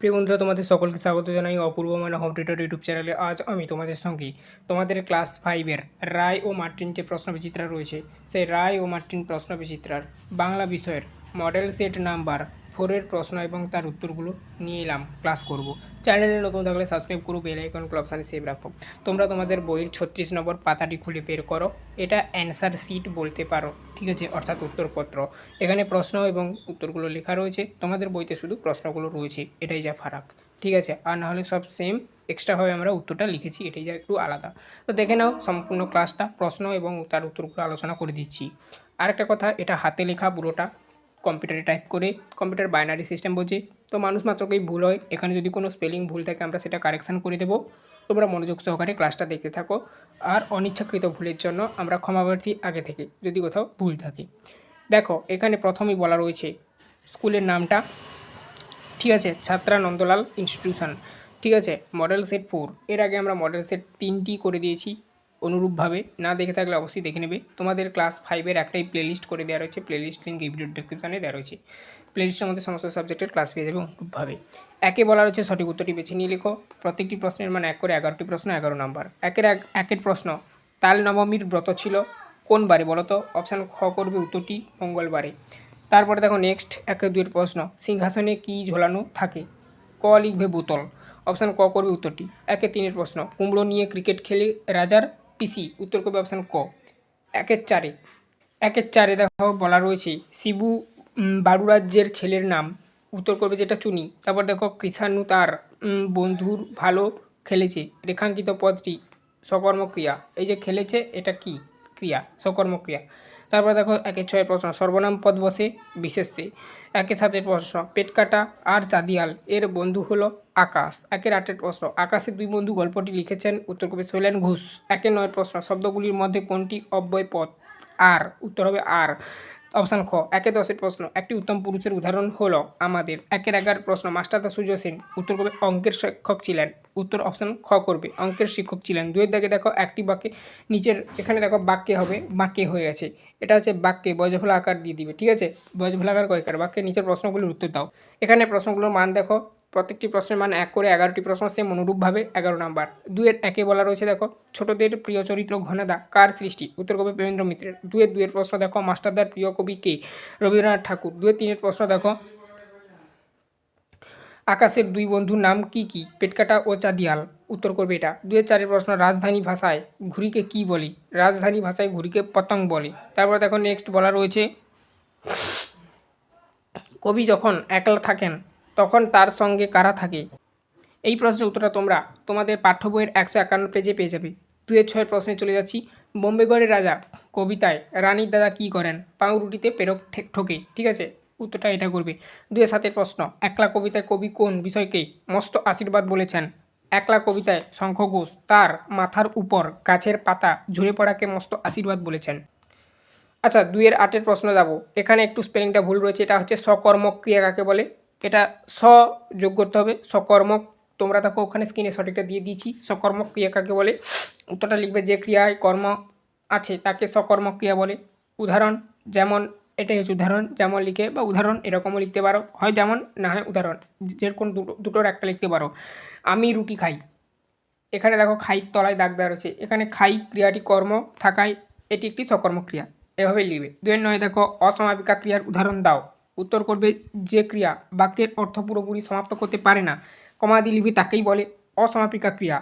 প্রিয় বন্ধুরা, তোমাদের সকলকে স্বাগত জানাই অপূর্ব মানে হোম টিউটর ইউটিউব চ্যানেলে। আজ আমি তোমাদের সঙ্গে তোমাদের ক্লাস ফাইভের রায় ও মার্টিন যে প্রশ্ন বিচিত্রা রয়েছে, সেই রায় ও মার্টিন প্রশ্ন বিচিত্রার বাংলা বিষয়ের মডেল সেট নাম্বার ফোরের প্রশ্ন এবং তার উত্তরগুলো নিয়ে এলাম ক্লাস করব। চ্যানেলে নতুন থাকলে সাবস্ক্রাইব করো বেল আইকন অপশানে সেভ রাখো। তোমরা তোমাদের বইয়ের ছত্রিশ নম্বর পাতাটি খুলে বের করো। এটা অ্যান্সার শিট বলতে পারো, ঠিক আছে? অর্থাৎ উত্তরপত্র। এখানে প্রশ্ন এবং উত্তরগুলো লেখা রয়েছে। তোমাদের বইতে শুধু প্রশ্নগুলো রয়েছে, এটাই যা ফারাক, ঠিক আছে? আর নাহলে সব সেম এক্সট্রাভাবে আমরা উত্তরটা লিখেছি, এটাই যা একটু আলাদা। তো দেখে নাও সম্পূর্ণ ক্লাসটা প্রশ্ন এবং তার উত্তরগুলো আলোচনা করে দিচ্ছি। আরেকটা কথা, এটা হাতে লেখা পুরোটা কম্পিউটারে টাইপ করে কম্পিউটার বাইনারি সিস্টেম বলছে তো মানুষ মাত্রকেই ভুল হয়। এখানে যদি কোনো স্পেলিং ভুল থাকে, আমরা সেটা কারেকশান করে দেবো। তোমরা মনোযোগ সহকারে ক্লাসটা দেখতে থাকো। আর অনিচ্ছাকৃত ভুলের জন্য আমরা ক্ষমাপ্রার্থী আগে থেকে, যদি কোথাও ভুল থাকে। দেখো, এখানে প্রথমেই বলা রয়েছে স্কুলের নামটা। ঠিক আছে, ছাত্রা নন্দলাল ইনস্টিটিউশন ঠিক আছে মডেল সেট ফোর এর আগে আমরা মডেল সেট তিনটি করে দিয়েছি। অনুরূপভাবে না দেখে থাকলে অবশ্যই দেখে নেবে। তোমাদের ক্লাস ফাইভের একটাই প্লেলিস্ট করে দেওয়া রয়েছে। প্লেলিস্ট লিঙ্ক এই ভিডিও ডিসক্রিপশানে দেওয়া রয়েছে। প্লেলিস্টের মধ্যে সমস্ত সাবজেক্টের ক্লাস পেয়ে যাবে অনুরূপভাবে। একে বলা রয়েছে সঠিক উত্তরটি বেছে নিয়ে লেখো। প্রত্যেকটি প্রশ্নের মানে এক করে এগারোটি প্রশ্ন, এগারো নাম্বার একের এক, একের প্রশ্ন, তাল নবমীর ব্রত ছিল, কোন বারে বলো তো? অপশান খ করবে উত্তরটি মঙ্গলবারে। তারপরে দেখো নেক্সট একের দুইয়ের প্রশ্ন, সিংহাসনে কি ঝোলানো থাকে? ক লিখবে বোতল অপশান ক করবে উত্তরটি। একে তিনের প্রশ্ন, কুমড়ো নিয়ে ক্রিকেট খেলে রাজার পিসি, উত্তর করবে অপশান ক। একের চারে। একের চারে দেখো বলা রয়েছে, শিবু বারুরাজ্যের ছেলের নাম। উত্তর করবে যেটা চুনি। তারপর দেখো কৃষাণু তার বন্ধুর ভালো খেলেছে। রেখাঙ্কিত পদটি সকর্মক্রিয়া এই যে খেলেছে, এটা কি? ক্রিয়া সকর্মক্রিয়া তারপর দেখো, একে ছয়ের প্রশ্ন, সর্বনাম, পদ, বসে, বিশেষে একে সাতের প্রশ্ন, পেট কাটা আর চাঁদিয়াল। এর বন্ধু হলো আকাশ। একের আটের প্রশ্ন, আকাশের দুই বন্ধু গল্পটি লিখেছেন, উত্তর কবি শৈলেন ঘোষ। একের নয়ের প্রশ্ন, শব্দগুলির মধ্যে কোনটি অব্যয় পদ? আর, উত্তর হবে আর। অপশান খ একে দশের প্রশ্ন। একটি উত্তম পুরুষের উদাহরণ হল আমাদের। একের এগারো প্রশ্ন। মাস্টারদা সূর্য সেন উত্তর করবে, অঙ্কের শিক্ষক ছিলেন। উত্তর অপশান খ করবে, অঙ্কের শিক্ষক ছিলেন। দুয়ের দাগে দেখো, একটি বাক্যে নিচের, এখানে দেখো বাক্যে হবে, বাক্যে হয়ে গেছে। এটা হচ্ছে বাক্যে বজফলা আকার দিয়ে দিবে, ঠিক আছে? বজফলা আকার কয়েকার বাক্যে নিচের প্রশ্নগুলির উত্তর দাও। এখানে প্রশ্নগুলোর মান দেখো প্রত্যেকটি প্রশ্নের মান এক করে এগারোটি প্রশ্ন সেম অনুরূপভাবে এগারো নাম্বার। দুয়ের একে বলা রয়েছে, দেখো, ছোটদের প্রিয় চরিত্র ঘনাদা, কার সৃষ্টি? উত্তর কবি প্রেমেন্দ্র মিত্রের। দুয়ের দুয়ের প্রশ্ন, দেখো, মাস্টারদার প্রিয় কবি কে? রবীন্দ্রনাথ ঠাকুর। দুয়ের তিনের প্রশ্ন, দেখো, আকাশের দুই বন্ধুর নাম কি কি? পেটকাটা ও চাঁদিয়াল। উত্তর করবে এটা। দুয়ের চারের প্রশ্ন, রাজধানী ভাষায় ঘুড়িকে কি বলি? রাজধানী ভাষায় ঘুড়িকে পতঙ্গ বলে। তারপর দেখো নেক্সট বলা রয়েছে, কবি যখন একলা থাকেন তখন তার সঙ্গে কারা থাকে? এই প্রশ্নের উত্তরটা তোমরা তোমাদের পাঠ্য বইয়ের একশো একান্ন পেজে পেয়ে যাবে। দুয়ের ছয়ের প্রশ্নে চলে যাচ্ছি। বোম্বেগড়ের রাজা কবিতায় রানীর দাদা কী করেন? পাউরুটিতে পেরক ঠোকে, ঠিক আছে? উত্তরটা এটা করবে। দুয়ের সাতের প্রশ্ন, একলা কবিতায় কবি কোন বিষয়কে মস্ত আশীর্বাদ বলেছেন? একলা কবিতায় শঙ্খ ঘোষ তার মাথার উপর গাছের পাতা ঝরে পড়াকে মস্ত আশীর্বাদ বলেছেন। আচ্ছা দুইয়ের আটের প্রশ্ন যাব। এখানে একটু স্পেলিংটা ভুল রয়েছে, এটা হচ্ছে সকর্মক ক্রিয়া কাকে বলে? এটা স যোগ করতে হবে। সকর্মক তোমরা দেখো ওখানে স্ক্রিনে সঠিকটা দিয়ে দিয়েছি। সকর্মক ক্রিয়া কাকে বলে? উত্তরটা লিখবে যে ক্রিয়ায় কর্ম আছে, তাকে সকর্মক ক্রিয়া বলে। উদাহরণ, যেমন এটাই হচ্ছে উদাহরণ, যেমন লিখে বা উদাহরণ এরকমও লিখতে পারো। হয় যেমন, না হয় উদাহরণ, যেরকম দুটো, দুটোর একটা লিখতে পারো। আমি রুটি খাই। এখানে দেখো খাই তলায় দাগ দেওয়া রয়েছে। এখানে খাই ক্রিয়াটি কর্ম থাকায় এটি একটি সকর্ম ক্রিয়া। এভাবে লিখবে। দুয়ের নয় দেখো, অসমাপিকা ক্রিয়ার উদাহরণ দাও। উত্তর করবে যে ক্রিয়া বাক্যের অর্থ পুরোপুরি সমাপ্ত করতে পারে না। কমাদি লিপি তাকেই বলে অসমাপিকা ক্রিয়া।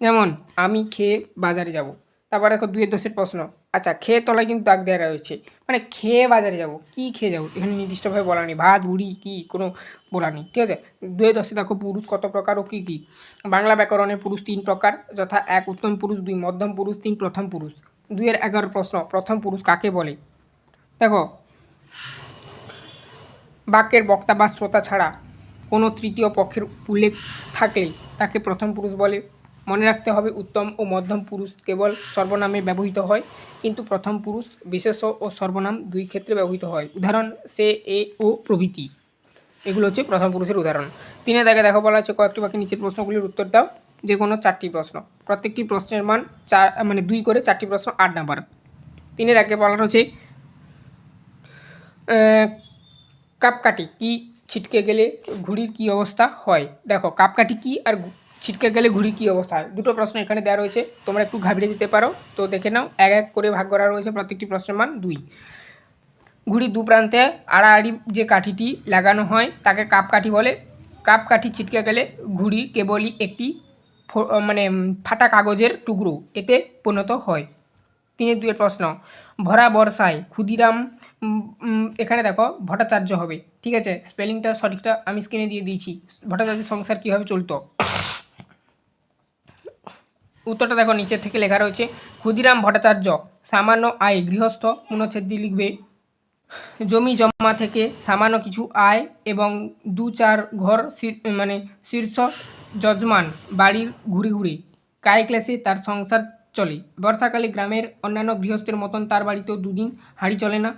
যেমন, আমি খেয়ে বাজারে যাব। তারপর দেখো দুয়ের দশের প্রশ্ন। আচ্ছা খেয়ে তলায় কিন্তু দাগ দেওয়া রয়েছে। মানে খেয়ে বাজারে যাব, কি খেয়ে যাব? এখানে নির্দিষ্টভাবে বলা নেই। ভাত বুড়ি কি, কোনো বলা নেই। ঠিক আছে? দুয়ে দশে দেখো পুরুষ কত প্রকার ও কী কী? বাংলা ব্যাকরণে পুরুষ তিন প্রকার, যথা এক উত্তম পুরুষ, দুই মধ্যম পুরুষ, তিন প্রথম পুরুষ। দুইয়ের এগারো প্রশ্ন, প্রথম পুরুষ কাকে বলে? দেখো বাক্যের বক্তা বা শ্রোতা ছাড়া কোনো তৃতীয় পক্ষের উল্লেখ থাকলেই তাকে প্রথম পুরুষ বলে মনে রাখতে হবে। উত্তম ও মধ্যম পুরুষ কেবল সর্বনামে ব্যবহৃত হয় কিন্তু প্রথম পুরুষ বিশেষ ও সর্বনাম দুই ক্ষেত্রে ব্যবহৃত হয়। উদাহরণ সে এ ও প্রভৃতি। এগুলো হচ্ছে প্রথম পুরুষের উদাহরণ। তিনে দাগে দেখো বলা হচ্ছে কয়েকটি বাকি নিচের প্রশ্নগুলির উত্তর দাও। যে কোনো চারটি প্রশ্ন। প্রত্যেকটি প্রশ্নের মান চার মানে দুই করে চারটি প্রশ্ন আট নাম্বার। তিনের আগে বলা আহ, কাপকাঠি কি ছিটকে গেলে ঘুড়ির কী অবস্থা হয়? দেখো কাপকাঠি কী আর ছিটকে গেলে ঘুড়ির কী অবস্থা হয়? দুটো প্রশ্ন এখানে দেওয়া রয়েছে, তোমরা একটু ঘাবড়ে দিতে পারো। তো দেখে নাও, এক এক করে ভাগ করা রয়েছে, প্রত্যেকটি প্রশ্নের মান দুই। ঘুড়ির দু প্রান্তে আড়াআড়ি যে কাঠিটি লাগানো হয়, তাকে কাপ কাঠি বলে। কাপ কাঠি ছিটকে গেলে ঘুড়ি কেবলই একটি মানে ফাটা কাগজের টুকরো, এতে পরিণত হয়। তিনের দুয়ের প্রশ্ন। ভরা বর্ষায় ক্ষুদিরাম এখানে দেখো ভট্টাচার্য হবে। ঠিক আছে? স্পেলিংটা সঠিকটা আমি স্ক্রিনে দিয়ে দিয়েছি। ভট্টাচার্যের সংসার কীভাবে চলতো? উত্তরটা দেখো নিচের থেকে লেখা রয়েছে, ক্ষুদিরাম ভট্টাচার্য, সামান্য আয় গৃহস্থ অনুচ্ছেদ দিয়ে লিখবে, জমি জমা থেকে সামান্য কিছু আয় এবং দু চার ঘর মানে শীর্ষ যজমান বাড়ির ঘুরে ঘুরে। কায় ক্লাসে তার সংসার চলে। বর্ষাকালে গ্রামের অন্যান্য গৃহস্থের মতন তার বাড়িতেও দুদিন হাঁড়ি চলে না।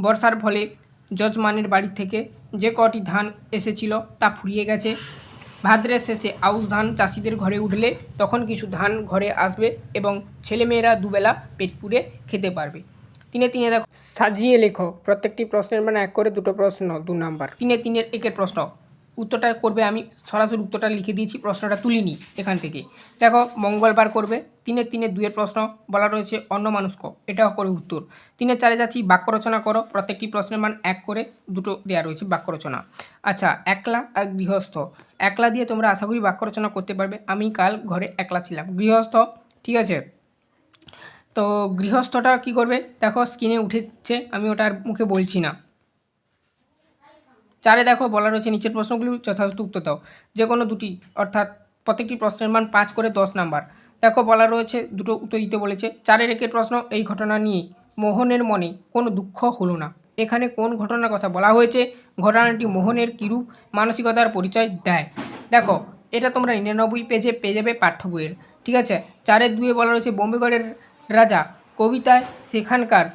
বর্ষার ফলে যজমানের বাড়ি থেকে যে কটি ধান এসেছিল তা ফুরিয়ে গেছে। ভাদ্রের শেষে আউশ ধান চাষিদের ঘরে উঠলে তখন কিছু ধান ঘরে আসবে এবং ছেলেমেয়েরা দুবেলা পেট পুড়ে খেতে পারবে। তিনে তিনে দেখো। সাজিয়ে লেখো। প্রত্যেকটি প্রশ্নের মানে এক করে দুটো প্রশ্ন দু নাম্বার। তিনে তিনের একের প্রশ্ন। উত্তরটা করবে আমি সরাসরি উত্তরটা লিখে দিয়েছি প্রশ্নটা তুলিনি এখান থেকে। দেখো মঙ্গলবার করবে তিনের তিনে দুয়ের প্রশ্ন বলা রয়েছে অন্য মানুষক। এটাও করে উত্তর। তিনের চারে যাচ্ছি, বাক্য রচনা করো। প্রত্যেকটি প্রশ্নের মান এক করে দুটো দেওয়া রয়েছে বাক্য রচনা। আচ্ছা একলা আর গৃহস্থ। একলা দিয়ে তোমরা আশা করি বাক্য রচনা করতে পারবে। আমি কাল ঘরে একলা ছিলাম। গৃহস্থ, ঠিক আছে? তো গৃহস্থটা কি করবে? দেখো স্ক্রিনে উঠেছে। আমি ওটা আর মুখে বলছি না। চারে দেখো, বলা রয়েছে নিচের প্রশ্নগুলি যথাযথ উত্তর দাও। যে কোনো দুটি, অর্থাৎ প্রত্যেকটি প্রশ্নের মান পাঁচ করে দশ নাম্বার। দেখো বলা রয়েছে, দুটো উত্তর দিতে বলেছে চারের একের প্রশ্ন, এই ঘটনা নিয়ে মোহনের মনে কোনো দুঃখ হলো না। এখানে কোন ঘটনার কথা বলা হয়েছে? ঘটনাটি মোহনের কিরূপ মানসিকতার পরিচয় দেয়? দেখো, এটা তোমরা নিরানব্বই পেজে পেয়ে যাবে পাঠ্য বইয়ের, ঠিক আছে? চারের দুয়ে বলা রয়েছে, বোম্বেগড়ের রাজা কবিতায় সেখানকার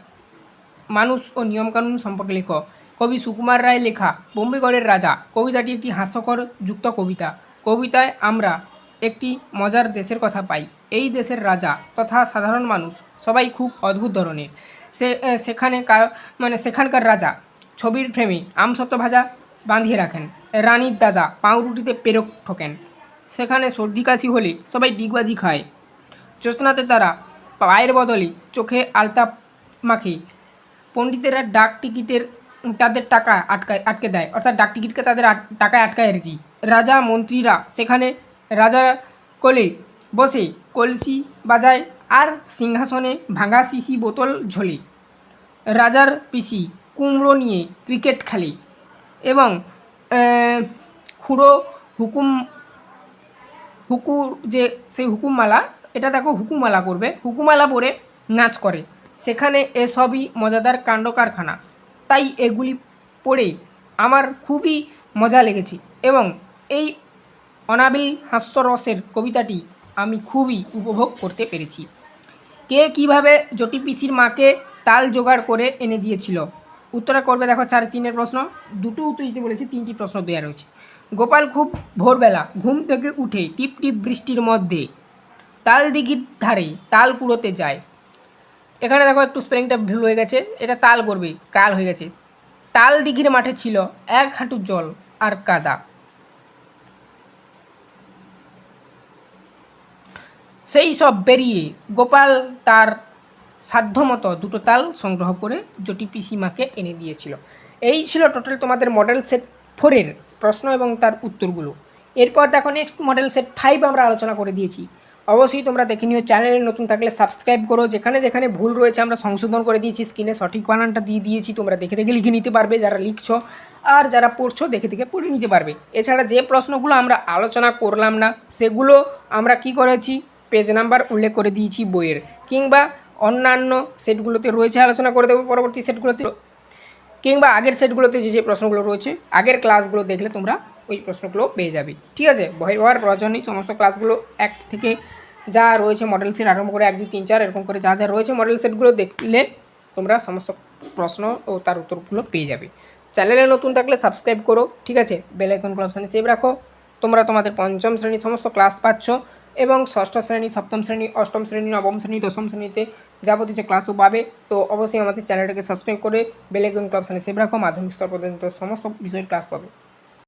মানুষ ও নিয়মকানুন সম্পর্কে লেখো। কবি সুকুমার রায় লেখা, বোম্বেগড়ের রাজা, কবিতাটি একটি হাস্যকর যুক্ত কবিতা। কবিতায় আমরা একটি মজার দেশের কথা পাই। এই দেশের রাজা তথা সাধারণ মানুষ সবাই খুব অদ্ভুত ধরনের। সে সেখানে মানে সেখানকার রাজা ছবির ফ্রেমে আমসত্ত্ব ভাজা বাঁধিয়ে রাখেন। রানীর দাদা পাউরুটিতে পেরক ঠোকেন। সেখানে সর্দি কাশি হলে সবাই ডিগবাজি খায়। জ্যোৎস্নাতে তারা পায়ের বদলে চোখে আলতা মাখে। পণ্ডিতেরা ডাক টিকিটের, তাদের টাকা আটকায়, আটকে দেয়। অর্থাৎ ডাক টিকিটকে তাদের টাকায় আটকায় আর কি। রাজা, মন্ত্রীরা সেখানে রাজা কোলে বসে কলসি বাজায় আর সিংহাসনে ভাঙা শিশি বোতল ঝোলে। রাজার পিসি কুমড়ো নিয়ে ক্রিকেট খেলে এবং খুঁড়ো হুকুম হুকুর যে, সেই হুকুমমালা, এটা দেখো হুকুমালা করবে হুকুমালা পরে নাচ করে। সেখানে এসবই মজাদার কাণ্ড কারখানা। তাই এগুলি পড়ে আমার খুবই মজা লেগেছে এবং এই অনাবিল হাস্যরসের কবিতাটি আমি খুবই উপভোগ করতে পেরেছি। কে কীভাবে জটি পিসির মাকে তাল জোগাড় করে এনে দিয়েছিল? উত্তরটা করবে দেখো চার তিনের প্রশ্ন। দুটো উত্তর দিতে বলেছি, তিনটি প্রশ্ন দেওয়া রয়েছে। গোপাল খুব ভোরবেলা ঘুম থেকে উঠে টিপ টিপ বৃষ্টির মধ্যে তাল দিঘির ধারে তাল কুড়োতে যায়। এখানে দেখো একটু স্পেলিংটা ভুল হয়ে গেছে, এটা তাল করবে, কাল হয়ে গেছে। তাল দিঘির মাঠে ছিল এক হাঁটু জল আর কাদা। সেই সব বেরিয়ে গোপাল তার সাধ্যমতো দুটো তাল সংগ্রহ করে জটি পিসিমাকে এনে দিয়েছিল। এই ছিল টোটাল তোমাদের মডেল সেট ফোরের প্রশ্ন এবং তার উত্তরগুলো। এরপর দেখো নেক্সট মডেল সেট ফাইভ আমরা আলোচনা করে দিয়েছি। অবশ্যই তোমরা দেখে নিও চ্যানেলে নতুন থাকলে সাবস্ক্রাইব করো। যেখানে যেখানে ভুল রয়েছে আমরা সংশোধন করে দিয়েছি স্ক্রিনে সঠিক বানানটা দিয়ে দিয়েছি, তোমরা দেখে দেখে লিখে নিতে পারবে, যারা লিখছো আর যারা পড়ছো দেখে দেখে পড়ে নিতে পারবে। এছাড়া যে প্রশ্নগুলো আমরা আলোচনা করলাম না, সেগুলো আমরা কি করেছি? পেজ নাম্বার উল্লেখ করে দিয়েছি বইয়ের। কিংবা অন্যান্য সেটগুলোতে রয়েছে, আলোচনা করে দেবো পরবর্তী সেটগুলোতে। কিংবা আগের সেটগুলোতে যে যে প্রশ্নগুলো রয়েছে, আগের ক্লাসগুলো দেখলে তোমরা ওই প্রশ্নগুলো পেয়ে যাবে। ঠিক আছে? ভয় হওয়ার প্রয়োজন নেই, সমস্ত ক্লাসগুলো এক থেকে যা রয়েছে মডেল সেট আরম্ভ করে এক, দুই, তিন, চার, এরকম করে যা যা রয়েছে মডেল সেটগুলো দেখলে তোমরা সমস্ত প্রশ্ন ও তার উত্তরগুলো পেয়ে যাবে। চ্যানেলে নতুন থাকলে সাবস্ক্রাইব করো, ঠিক আছে? বেল আইকন অপশানে সেভ রাখো। তোমরা তোমাদের পঞ্চম শ্রেণির সমস্ত ক্লাস পাচ্ছ। এবং ষষ্ঠ শ্রেণি, সপ্তম শ্রেণি, অষ্টম শ্রেণি, নবম শ্রেণি, দশম শ্রেণীতে যাবতীয় যে ক্লাসও পাবে, তো অবশ্যই আমাদের চ্যানেলটাকে সাবস্ক্রাইব করে বেল অপশানে সেভ রাখো, মাধ্যমিক স্তর পর্যন্ত সমস্ত বিষয়ের ক্লাস পাবে।